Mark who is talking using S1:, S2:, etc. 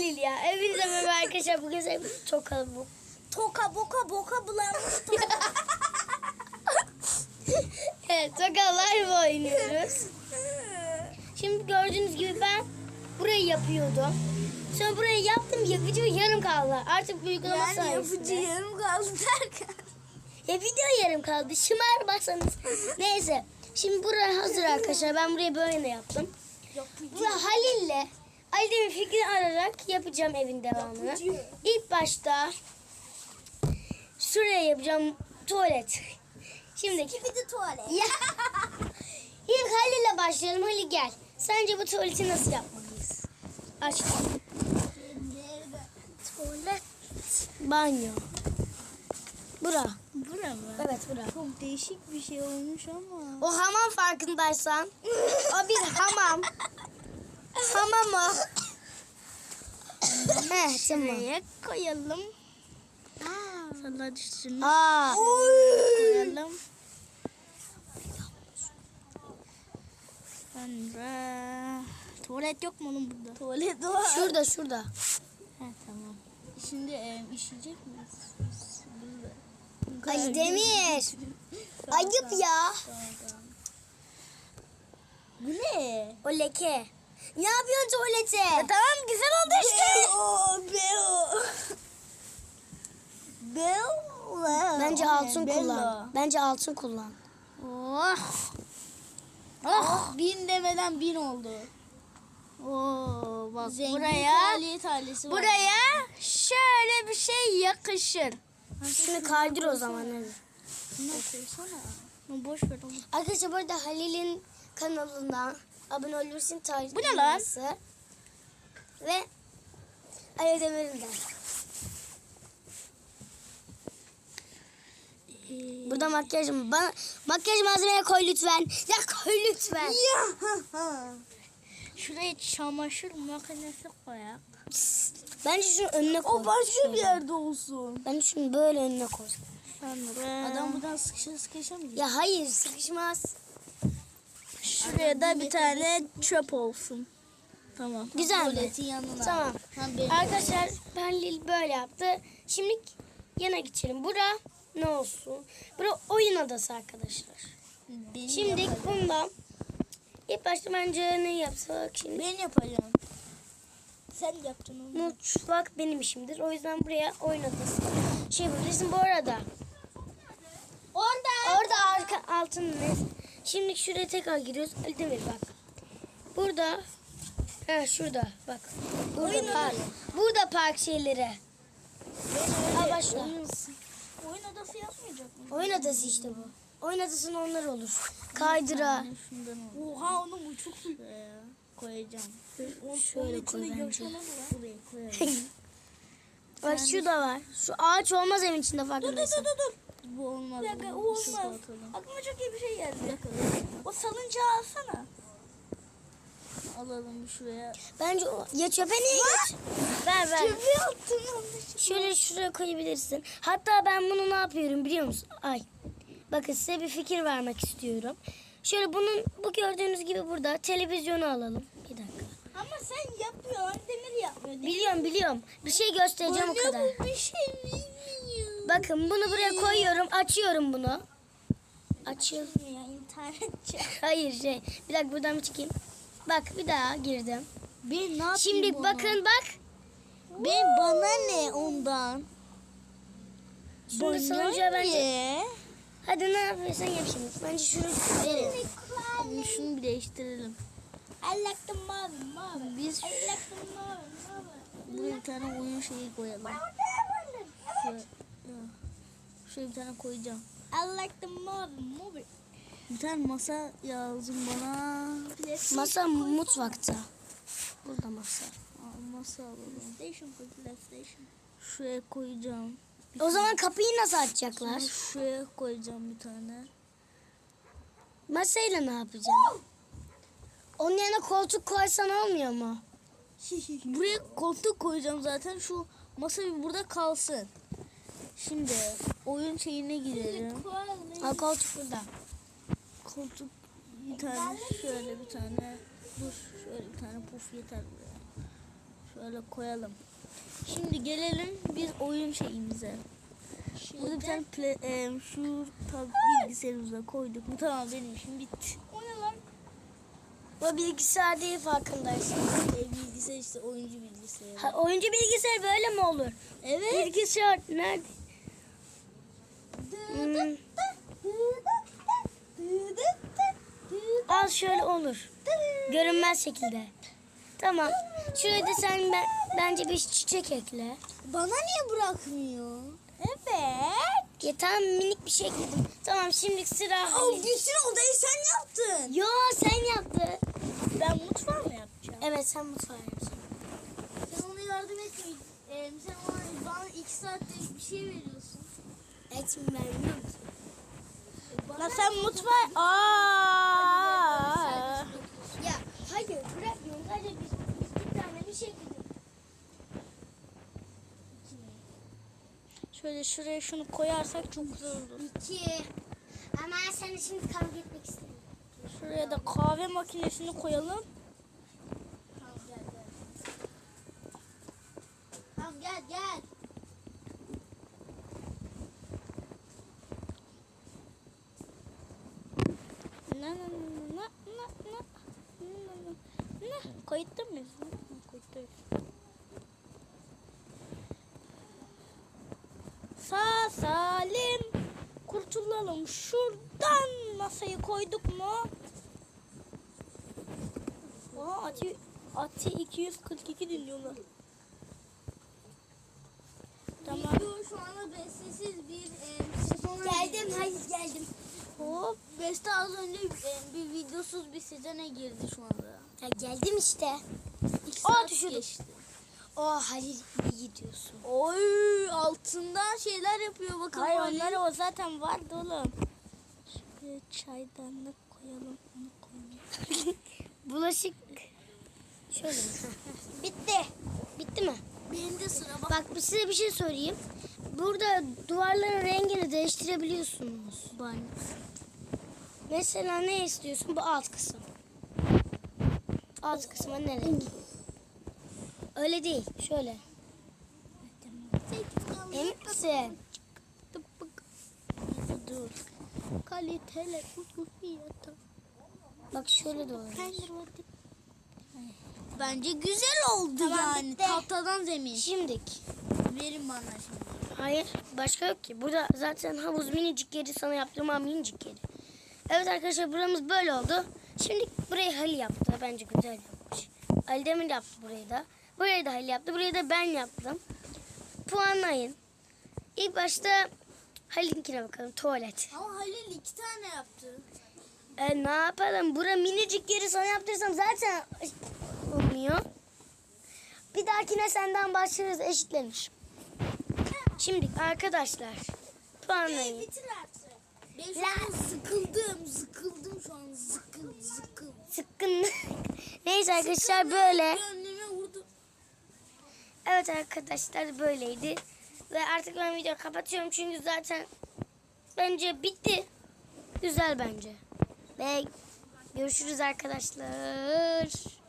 S1: Halil ya. Hepinize merhaba arkadaşlar. Bugün size çok kalabalık.
S2: Toka boka boka bulanmış toka.
S1: Evet tokalar oynuyoruz. Şimdi gördüğünüz gibi ben burayı yapıyordum. Sonra burayı yaptım yapıcı yarım kaldı. Artık bu uygulama
S2: yani
S1: sayesinde.
S2: yapıcı yarım kaldı derken.
S1: Ya video yarım kaldı. Şımarmazsanız. Neyse. Şimdi buraya hazır arkadaşlar. Ben burayı böyle yaptım.
S2: Yapıcı.
S1: Burada Halil'le Halil'in fikrini ararak yapacağım evin devamını.
S2: Yapıcı.
S1: İlk başta şuraya yapacağım tuvalet. Şimdi
S2: Bir de tuvalet.
S1: ya. İlk Halil'le başlayalım. Halil gel. Sence bu tuvaleti nasıl yapmalıyız? Aç.
S2: Tuvalet.
S1: Banyo. Bura.
S2: Bura mı?
S1: Evet bura.
S2: Çok değişik bir şey olmuş ama.
S1: O hamam farkındaysan. O bir hamam. Hamam o. Heh tamam.
S2: Buraya koyalım. Sana düşsün.
S1: Aa.
S2: Koyalım. Sonra tuvalet yok mu oğlum burada? Tuvalet var.
S1: Şurada şurada.
S2: Ha tamam. Şimdi e, işeyecek miyiz?
S1: Ali Demir. Ayıp ya.
S2: Bu ne?
S1: O leke. Ne yapıyorsun tuvalete?
S2: tamam güzel oldu işte. Beo, Beo. Beo.
S1: Bence altın kullan. Bence altın kullan.
S2: Oh. Oh. Bin demeden bin oldu. Oo, bak
S1: Zengin
S2: buraya buraya şöyle bir şey yakışır.
S1: Şunu kaydır o zaman hadi.
S2: Ne koysana. Boş ver onu.
S1: Arkadaşlar bu arada Halil'in kanalına abone olursun tarih.
S2: Bu ne lan?
S1: Ve Ali Demir'in de. Burada makyajım. Bana, makyaj malzemeye koy lütfen. Ya koy lütfen.
S2: Şuraya çamaşır makinesi koyak.
S1: Bence şunu önüne koy.
S2: yerde olsun.
S1: Bence şunu böyle önüne koy.
S2: Adam buradan sıkışa sıkışa mı
S1: Ya hayır sıkışmaz.
S2: Şuraya da bir tane çöp olsun. Tamam.
S1: Güzel mi?
S2: Yanına.
S1: Tamam. Arkadaşlar Halil böyle yaptı. Şimdi yana geçelim. Bura ne olsun? Bura oyun odası arkadaşlar.
S2: Benim
S1: Şimdi
S2: yapacağım.
S1: bundan ilk başta bence ne yapsak şimdi?
S2: Ben yapacağım. Sen yapacaksın onu.
S1: Mutfak benim işimdir. O yüzden buraya oyun odası. Şey bulabilirsin bu arada. Orada. Orada arka altın ne? Şimdi şuraya tekrar giriyoruz. Ali Demir bak. Burada. Ha şurada bak. Burada
S2: Oyun
S1: park. Burada park şeyleri. Al başla.
S2: Oyun, odası yapmayacak mı?
S1: Oyun odası işte bu. Oyun odasının onlar olur. Kaydıra.
S2: Oha onu mu çok Şuraya koyacağım.
S1: Şöyle koy bence.
S2: Buraya koyalım.
S1: Bak şu da var. Şu ağaç olmaz evin içinde
S2: dur dur
S1: farkındaysan.
S2: dur dur. Bu olmaz.
S3: Bir dakika o olmaz. Aklıma çok iyi bir şey geldi.
S2: Bir dakika.
S3: O salıncağı alsana.
S2: Alalım şuraya.
S1: Bence o. Ya çöpe niye geç? Ver ver.
S3: Çöpe attım yanlış.
S1: Şöyle şuraya koyabilirsin. Hatta ben bunu ne yapıyorum biliyor musun? Ay. Bakın size bir fikir vermek istiyorum. Şöyle bunun bu gördüğünüz gibi burada televizyonu alalım. Bir dakika.
S3: Ama sen yapıyorsun. Demir yapmıyor. Demir
S1: Biliyorum biliyorum. Bir şey göstereceğim o kadar.
S3: bu bir şey bilmiyor.
S1: Bakın bunu buraya koyuyorum. Açıyorum bunu. Açıl.
S3: Ya internetçi.
S1: Hayır şey. Bir dakika buradan bir çıkayım. Bak bir daha girdim.
S2: Ben ne
S1: Şimdi
S2: bunu?
S1: bakın bak.
S2: Ben bana ne ondan?
S1: Şimdi salıncağı bence.
S2: ne?
S1: Hadi ne yapıyorsan yap şimdi. Bence şunu verin.
S2: Şunu bir değiştirelim.
S3: I like the mavi mavi.
S2: Biz
S3: I like the mavi mavi.
S2: buraya bir tane oyun şeyi koyalım. Şöyle, şöyle bir tane koyacağım.
S3: I like the mavi mavi.
S2: Bir tane masa lazım bana.
S1: Masa mutfakta. Burada masa.
S2: Aa, masa alalım.
S3: PlayStation koy PlayStation.
S2: Şuraya koyacağım.
S1: O zaman kapıyı nasıl açacaklar?
S2: Şuraya koyacağım bir tane.
S1: Masayla ne yapacaksın? Onun yerine koltuk koysan olmuyor mu?
S2: Buraya koltuk koyacağım zaten. Şu masa bir burada kalsın. Şimdi oyun şeyine girelim.
S1: Al koltuk burada.
S2: Koltuk bir tane şöyle bir tane. Dur şöyle bir tane puf yeter buraya. Şöyle koyalım. Şimdi gelelim biz oyun şeyimize. Burada bir tane play, e, şu tab bilgisayarımıza koyduk. Bu tamam benim işim bitti.
S3: O ne lan?
S1: Bu bilgisayar değil farkındaysan.
S2: E, bilgisayar işte oyuncu bilgisayarı.
S1: Ha, oyuncu bilgisayar böyle mi olur?
S2: Evet.
S1: Bilgisayar nerede? Hmm, al şöyle olur. Görünmez şekilde. Tamam. Şuraya da sen ben, bence bir çiçek ekle.
S2: Bana niye bırakmıyor? Evet.
S1: Ya tamam minik bir şey ekledim. Tamam şimdi sıra
S2: Al bütün odayı sen yaptın.
S1: Yo sen yaptın.
S2: Ben mutfağı mı yapacağım?
S1: Evet sen mutfağı yapacaksın.
S2: Sen ona yardım etmeyin. Ee, sen ona, bana iki saatte bir şey veriyorsun.
S1: Et mi vermiyor musun?
S2: Lan sen mutfağı... Aa.
S1: Ya hayır bırakmıyorum. Sadece biz, biz bir tane bir şey ekledik.
S2: Şöyle şuraya şunu koyarsak çok güzel olur.
S1: İki. Ama sen şimdi kavga etmek istemiyorum.
S2: Şuraya da kahve makinesini koyalım.
S1: Tamam gel gel. Tamam gel gel.
S2: na na na na na na na kayıtta mıyız? Kayıttayız. Sağ salim kurtulalım şuradan masayı koyduk mu? Aha Ati, Ati 242 dinliyorlar. Tamam.
S3: Video şu anda sessiz bir e,
S1: geldim hayır geldim.
S2: Hop. Beste az önce e, bir videosuz bir sezona girdi şu anda.
S1: Ya geldim işte.
S2: İki
S1: Aa,
S2: saat
S1: düşürdüm.
S2: geçti.
S1: O Halil iyi gidiyorsun.
S2: Oy altından şeyler yapıyor bakın.
S1: Hayır,
S2: Hayır
S1: onları
S2: o zaten vardı oğlum. Şuraya çaydanlık koyalım. Onu koyalım.
S1: Bulaşık. Şöyle? Bitti. Bitti mi?
S2: Benim de sıra bak.
S1: Bak size bir şey sorayım. Burada duvarların rengini değiştirebiliyorsunuz. Mesela ne istiyorsun? Bu alt kısım. Alt kısma ne renk? Öyle değil. Şöyle. Emin misin?
S2: Dur. Kaliteli ucuz fiyata.
S1: Bak şöyle de olur.
S2: Bence güzel oldu
S1: Tamam,
S2: yani.
S1: bitti.
S2: Tahtadan zemin.
S1: Şimdik.
S2: Verin bana şimdi.
S1: Hayır. Başka yok ki. Burada zaten havuz minicik yeri sana yaptığım an minicik yeri. Evet arkadaşlar buramız böyle oldu. Şimdi burayı Halil yaptı. Bence güzel yapmış. Ali Demir yaptı burayı da. Burayı da Halil yaptı. Burayı da ben yaptım. Puanlayın. İlk başta Halil'inkine bakalım. Tuvalet.
S2: Ama Halil iki tane yaptı.
S1: E, ne yapalım? Bura minicik yeri sana yaptırsam zaten olmuyor. Bir dahakine senden başlarız eşitlenir. Şimdi arkadaşlar puanlayın.
S2: Bitir artık. Ben şu an sıkıldım. Sıkıldım şu an. Sıkıl sıkıl.
S1: Sıkkın. Neyse arkadaşlar böyle.
S2: Gönlüme vurdu.
S1: Evet arkadaşlar böyleydi. Ve artık ben videoyu kapatıyorum çünkü zaten bence bitti. Güzel bence. Ve görüşürüz arkadaşlar.